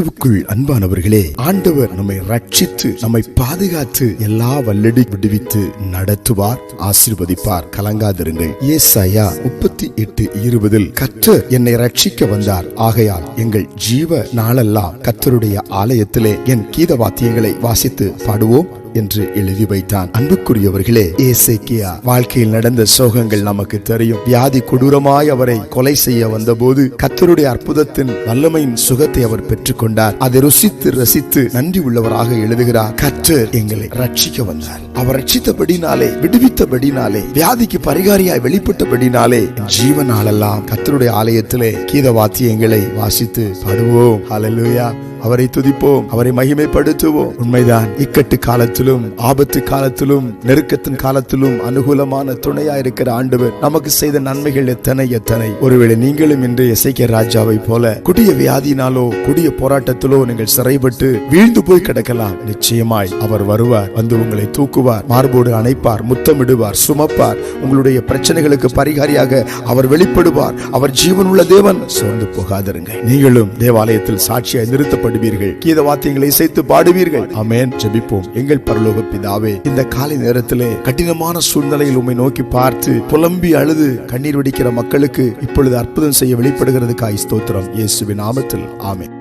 கிறிஸ்துவுக்குள் அன்பானவர்களே ஆண்டவர் நம்மை ரட்சித்து நம்மை பாதுகாத்து எல்லா வல்லடி விடுவித்து நடத்துவார் ஆசிர்வதிப்பார். கலங்காதிருங்கள். ஏசாயா முப்பத்தி எட்டு இருபதில் கத்தர் என்னை ரட்சிக்க வந்தார். ஆகையால் எங்கள் ஜீவ நாளெல்லாம் கர்த்தருடைய ஆலயத்திலே என் கீத வாத்தியங்களை வாசித்து பாடுவோம். என்று எழுதி வைத்தான். அன்புக்குரியவர்களே ஏசேக்கியா வாழ்க்கையில் நடந்த சோகங்கள் நமக்கு தெரியும். வியாதி கொடூரமாய் அவரை கொலை செய்ய வந்தபோது கத்தருடைய அற்புதத்தின் வல்லமையின் சுகத்தை அவர் பெற்றுக்கொண்டார். அதை ருசித்து ரசித்து நன்றி உள்ளவராக எழுதுகிறார். கத்தர் எங்களை ரட்சிக்க வந்தார். அவர் ரட்சித்தபடினாலே விடுவித்தபடினாலே வியாதிக்கு பரிகாரியாய் வெளிப்பட்டபடினாலே ஜீவனாலெல்லாம் கத்தருடைய ஆலயத்திலே கீத வாத்தியங்களை வாசித்து பாடுவோம். ஹalleluya அவரை துதிப்போம் அவரை மகிமைப்படுத்துவோம். உண்மைதான் இக்கட்டு காலத்திலும் ஆபத்து காலத்திலும் நெருக்கத்தின் காலத்திலும் அனுகூலமான துணையா இருக்கிற ஆண்டவர் நமக்கு செய்த நன்மைகள் எத்தனை எத்தனை. ஒருவேளை நீங்களும் இன்று இசைக்க ராஜாவை போல குடிய வியாதினாலோ குடிய போராட்டத்திலோ நீங்கள் சிறைப்பட்டு வீழ்ந்து போய் கிடக்கலாம். நிச்சயமாய் அவர் வருவார் வந்து உங்களை தூக்குவார். மார்போடு அணைப்பார் முத்தமிடுவார் சுமப்பார். உங்களுடைய பிரச்சனைகளுக்கு பரிகாரியாக அவர் வெளிப்படுவார். அவர் ஜீவனுள்ள தேவன். சோர்ந்து போகாதிருங்கள். நீங்களும் தேவாலயத்தில் சாட்சியாய் நிறுத்தப்படுவீர்கள். கீத வாத்தியங்களை இசைத்து பாடுவீர்கள். அமேன் ஜெபிப்போம். எங்கள் பரலோக பிதாவே இந்த காலை நேரத்திலே கடினமான சூழ்நிலையில் உம்மை நோக்கி பார்த்து புலம்பி அழுது கண்ணீர் வடிக்கிற மக்களுக்கு இப்பொழுது அற்புதம் செய்ய வெளிப்படுகிறதுக்காய் ஸ்தோத்திரம். இயேசுவின் நாமத்தில். ஆமென்.